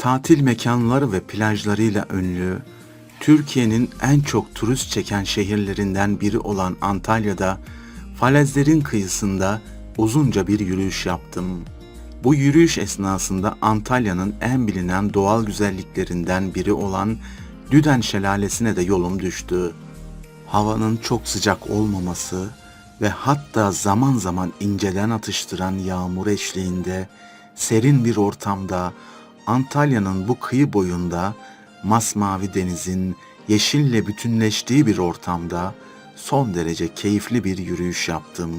Tatil mekanları ve plajlarıyla ünlü, Türkiye'nin en çok turist çeken şehirlerinden biri olan Antalya'da falezlerin kıyısında uzunca bir yürüyüş yaptım. Bu yürüyüş esnasında Antalya'nın en bilinen doğal güzelliklerinden biri olan Düden Şelalesi'ne de yolum düştü. Havanın çok sıcak olmaması ve hatta zaman zaman inceden atıştıran yağmur eşliğinde serin bir ortamda Antalya'nın bu kıyı boyunda masmavi denizin yeşille bütünleştiği bir ortamda son derece keyifli bir yürüyüş yaptım.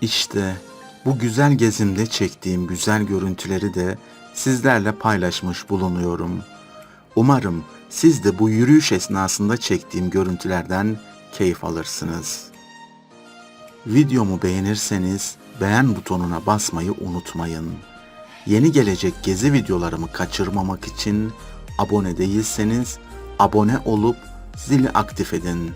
İşte bu güzel gezimde çektiğim güzel görüntüleri de sizlerle paylaşmış bulunuyorum. Umarım siz de bu yürüyüş esnasında çektiğim görüntülerden keyif alırsınız. Videomu beğenirseniz beğen butonuna basmayı unutmayın. Yeni gelecek gezi videolarımı kaçırmamak için abone değilseniz abone olup zili aktif edin.